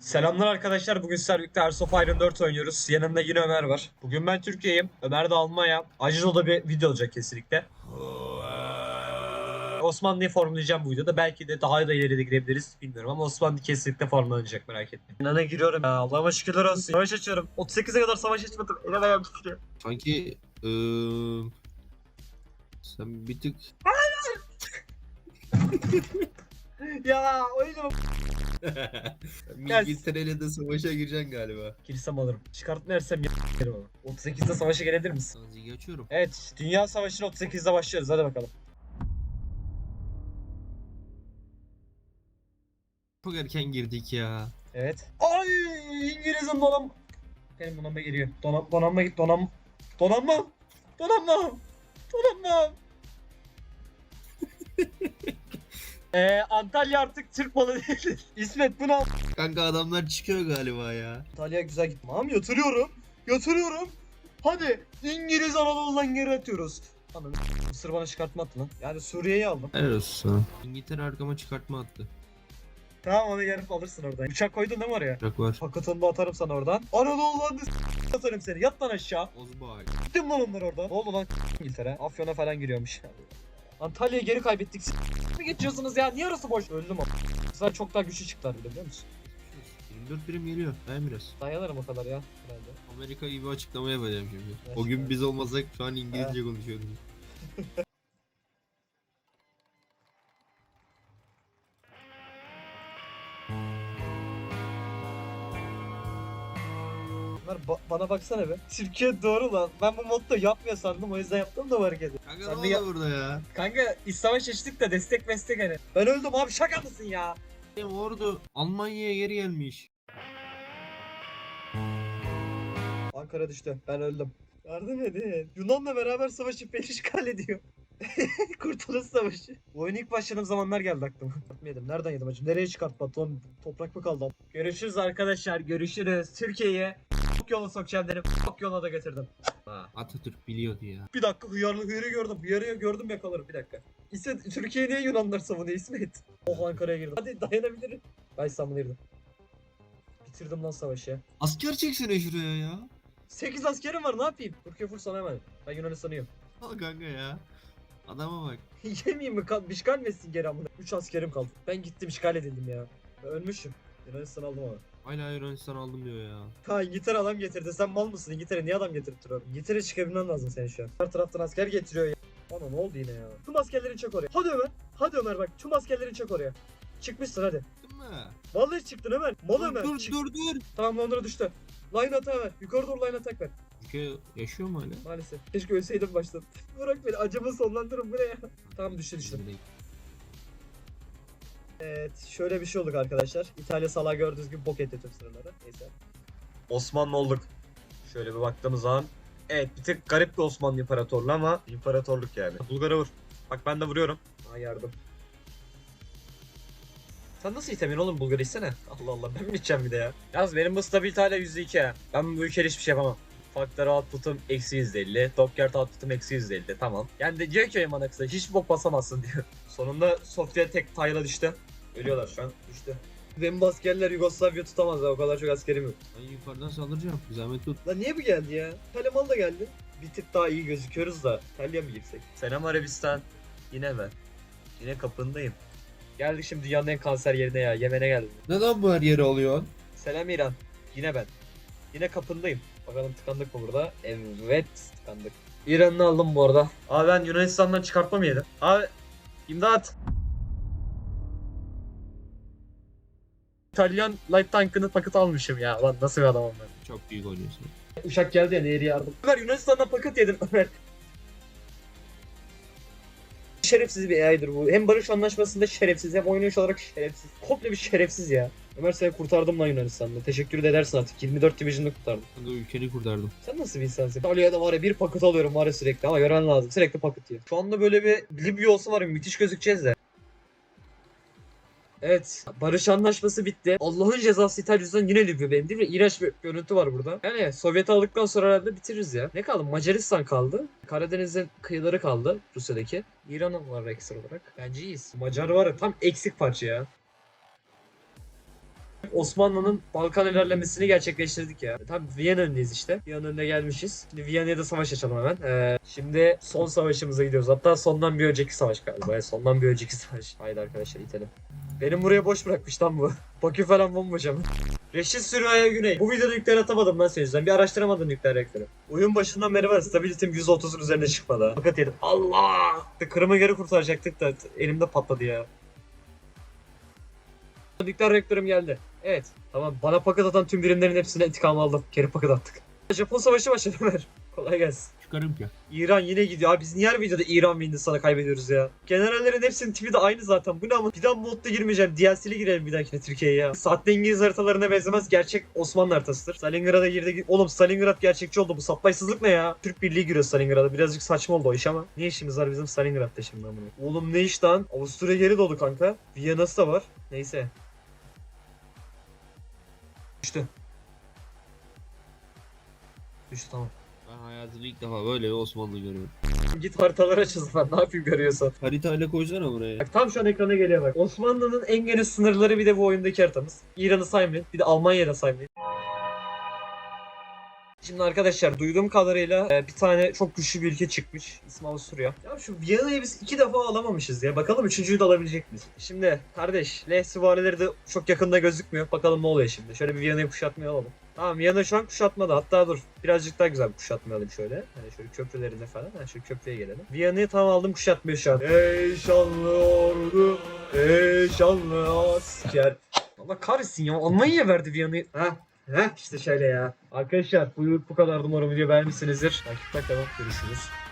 Selamlar arkadaşlar. Bugün sizlerle birlikte Airsoft Iron 4 oynuyoruz. Yanımda yine Ömer var. Bugün ben Türkiye'yim. Ömer de Almanya. Acızo'da bir video olacak kesinlikle. Osmanlı'yı formlayacağım bu videoda. Belki de daha da ileri de girebiliriz bilmiyorum ama Osmanlı kesinlikle formlanacak merak etme. İnana giriyorum ya. Allah'ıma şükürler olsun. Savaş açıyorum. 38'e kadar savaş açmadım. Elim ayağım titriyor. Sanki eee sen bir tık ya oyunum. İngiltere'yle de savaşa gireceksin galiba. Girsem alırım. Çıkartmayırsam yerim ama. 38'de savaşa gelebilir misin? Sanzigi açıyorum. Evet. Dünya Savaşı'nı 38'de başlıyoruz. Hadi bakalım. Çok erken girdik ya. Evet. Ay İngiliz'in donam... Benim donanma geliyor. Donam, donanma git donam... Donanmam. Donanmam. Donanmam. Eee Antalya artık Türk malı değil. İsmet bunu al. Kanka adamlar çıkıyor galiba ya. Antalya güzel gitti. Tamam yatırıyorum. Yatırıyorum. Hadi İngiliz Anadolu'dan geri atıyoruz. Ananı Mısır bana çıkartma attı lan. Yani Suriye'yi aldım. Helal olsun. İngiltere arkama çıkartma attı. Tamam onu yarıp alırsın oradan. Uçak koydun değil mi oraya? Bırak var. Paketini de atarım sana oradan. Anadolu'dan da atarım seni. Yat lan aşağı. Ozbay. Gittim lan onlar oradan. Ne oldu lan İngiltere? Afyon'a falan giriyormuş. Antalya'yı geri kaybettik. S- mi geçiyorsunuz ya? Niye orası boş? Öldüm ama. Kızlar çok daha güçlü çıktılar bile biliyor musun? 24 birim geliyor. Dayan biraz. Dayanırım o kadar ya. Herhalde. Amerika gibi açıklama yapacağım şimdi. O gün biz olmasak şu an İngilizce konuşuyorduk. Ömer ba- bana baksana be. Türkiye doğru lan. Ben bu modda yapmıyor sandım o yüzden yaptım da bu hareketi. Kanka Sen ne de oldu ya- burada ya? Kanka İslam'a şaştık da destek meslek hani. Ben öldüm abi şaka mısın ya? Benim ordu Almanya'ya geri gelmiş. Ankara düştü. Ben öldüm. Yardım edin. Yunan'la beraber savaşıp beni işgal ediyor. Kurtuluş Savaşı. Bu oyun ilk başladığım zamanlar geldi aklıma. Yedim. Nereden yedim acım? Nereye çıkartma? Oğlum toprak mı kaldı? Görüşürüz arkadaşlar. Görüşürüz. Türkiye'ye ok yola sokacağım dedim. Ok yola da getirdim. Ha. Atatürk biliyordu ya. Bir dakika hıyarlı hıyarı gördüm. Hıyarı gördüm yakalarım. Bir dakika. İsmet Türkiye niye Yunanlar savunuyor İsmet? Oh Ankara'ya girdim. Hadi dayanabilirim. Ben savunurdum. Bitirdim lan savaşı. Asker çeksene şuraya ya. 8 askerim var ne yapayım? Türkiye full sana emanet. Ben Yunanistan'ıyım. Al kanka ya. Adama bak. Yemeyeyim mi? Kal işgal mi etsin geri amına? 3 askerim kaldı. Ben gittim işgal edildim ya. Ben ölmüşüm. Yunanistan aldım ama. Hala Yunanistan aldım diyor ya. Ha İngiltere adam getirdi. Sen mal mısın? İngiltere niye adam getirip duruyor? İngiltere çıkabilmen lazım senin şu an. Her taraftan asker getiriyor ya. Bana ne oldu yine ya? Tüm askerlerini çek oraya. Hadi Ömer. Hadi Ömer bak. Tüm askerlerini çek oraya. Çıkmışsın hadi. Değil mi? Vallahi çıktın Ömer. Mal Ömer. dur Çık. dur dur. Tamam Londra düştü. Line attack ver. Yukarı doğru line attack ver. Ülke yaşıyor mu hala? Maalesef. Keşke ölseydim baştan. Bırak beni. Acımı sonlandırın bu ne ya? Tamam düştü düştü. Evet şöyle bir şey olduk arkadaşlar. İtalya salağı gördüğünüz gibi bok etti tüm sınırları. Neyse. Osmanlı olduk. Şöyle bir baktığımız zaman. Evet bir tık garip bir Osmanlı İmparatorluğu ama imparatorluk yani. Bulgar'a vur. Bak ben de vuruyorum. Ha yardım. Sen nasıl itemiyorsun oğlum Bulgar'ı içsene. Allah Allah ben mi içeceğim bir de ya. Yalnız benim bu stabilite hala %2 ha. Ben bu ülkede hiçbir şey yapamam. Faktör output'um eksi %50. Dockyard output'um eksi %50. Tamam. Yani de diyor ki oyun bana kısa hiç bok basamazsın diyor. Sonunda Sofya tek tayla düştü. Ölüyorlar şu an. Düştü. Benim askerler Yugoslavya tutamaz o kadar çok askerim yok. Ben yukarıdan saldıracağım. Zahmet tut. Lan niye bu geldi ya? Taliman da geldi. Bir tık daha iyi gözüküyoruz da. İtalya mı girsek? Selam Arabistan. Yine ben. Yine kapındayım. Geldik şimdi dünyanın en kanser yerine ya. Yemen'e geldim. Neden bu her yere alıyorsun? Selam İran. Yine ben. Yine kapındayım. Bakalım tıkandık mı burada? Evet tıkandık. İran'ı aldım bu arada. Abi ben Yunanistan'dan çıkartma mı yedim? Abi imdat. İtalyan light tankını paket almışım ya. Lan nasıl bir adamım ben. Çok büyük oynuyorsun. Uçak geldi ya nehir yardım. Ömer Yunanistan'dan paket yedim Ömer. Şerefsiz bir AI'dır bu. Hem barış anlaşmasında şerefsiz hem oynayış olarak şerefsiz. Komple bir şerefsiz ya. Ömer seni kurtardım lan Yunanistan'da. Teşekkür de edersin artık. 24 Division'da kurtardım. Ben de ülkeni kurtardım. Sen nasıl bir insansın? İtalya'da var ya bir paket alıyorum var ya sürekli ama gören lazım. Sürekli paket yiyor. Şu anda böyle bir Libya olsa var ya müthiş gözükeceğiz de. Evet. Barış anlaşması bitti. Allah'ın cezası İtalya yüzünden yine Libya benim değil mi? İğrenç bir görüntü var burada. Yani Sovyet'i aldıktan sonra herhalde bitiririz ya. Ne kaldı? Macaristan kaldı. Karadeniz'in kıyıları kaldı Rusya'daki. İran'ın var ekstra olarak. Bence iyiyiz. Macar var ya tam eksik parça ya. Osmanlı'nın Balkan ilerlemesini gerçekleştirdik ya. Tabii Viyana önündeyiz işte. Viyana önüne gelmişiz. Şimdi Viyana'ya da savaş açalım hemen. Ee, şimdi son savaşımıza gidiyoruz. Hatta sondan bir önceki savaş galiba. Evet, sondan bir önceki savaş. Haydi arkadaşlar itelim. Benim buraya boş bırakmış lan bu. Bakü falan bomboş ama. Reşit Sürüaya Güney. Bu videoda nükleer atamadım ben senin yüzünden. Bir araştıramadım nükleer reaktörü. Oyun başından beri var. Stabilitim 130'un üzerine çıkmadı. Fakat yedim. Allah! Kırım'ı geri kurtaracaktık da elimde patladı ya. Nükleer reaktörüm geldi. Evet. Tamam. Bana paket atan tüm birimlerin hepsine intikam aldım. Geri paket attık. Japon savaşı başladı Ömer. Kolay gelsin. Çıkarım ki. İran yine gidiyor. Abi biz niye her videoda İran ve Hindistan'a kaybediyoruz ya? Generallerin hepsinin tipi de aynı zaten. Bu ne ama bir daha modda girmeyeceğim. DLC'li girelim bir dahakine Türkiye'ye ya. Sahte İngiliz haritalarına benzemez. Gerçek Osmanlı haritasıdır. Stalingrad'a girdi. Oğlum Stalingrad gerçekçi oldu. Bu saplaysızlık ne ya? Türk Birliği giriyor Stalingrad'a. Birazcık saçma oldu o iş ama. Ne işimiz var bizim Stalingrad'da şimdi amına? Oğlum ne iş lan? Avusturya geri doğdu kanka. Viyana'sı da var. Neyse. Düştü. Düştü tamam. Ben hayatımda ilk defa böyle bir Osmanlı görüyorum. Git haritalara çiz lan. Ne yapayım görüyorsan. Haritayla koysana buraya. Bak tam şu an ekrana geliyor bak. Osmanlı'nın en geniş sınırları bir de bu oyundaki haritamız. İran'ı saymayın. Bir de Almanya'yı da saymayın. Şimdi arkadaşlar duyduğum kadarıyla e, bir tane çok güçlü bir ülke çıkmış. İsmi Avusturya. Ya şu Viyana'yı biz iki defa alamamışız ya. Bakalım üçüncüyü de alabilecek miyiz? Şimdi kardeş L süvarileri de çok yakında gözükmüyor. Bakalım ne oluyor şimdi. Şöyle bir Viyana'yı kuşatmaya alalım. Tamam Viyana şu an kuşatmadı. Hatta dur birazcık daha güzel kuşatmayalım şöyle. Hani şöyle köprülerine falan. Hani şu köprüye gelelim. Viyana'yı tam aldım kuşatmıyor şu an. Ey şanlı ordu, ey şanlı asker. Allah kahretsin ya Almanya'ya verdi Viyana'yı. Ha Heh işte şöyle ya. Arkadaşlar bu bu kadar umarım video beğenmişsinizdir. Takipte kalın. Görüşürüz.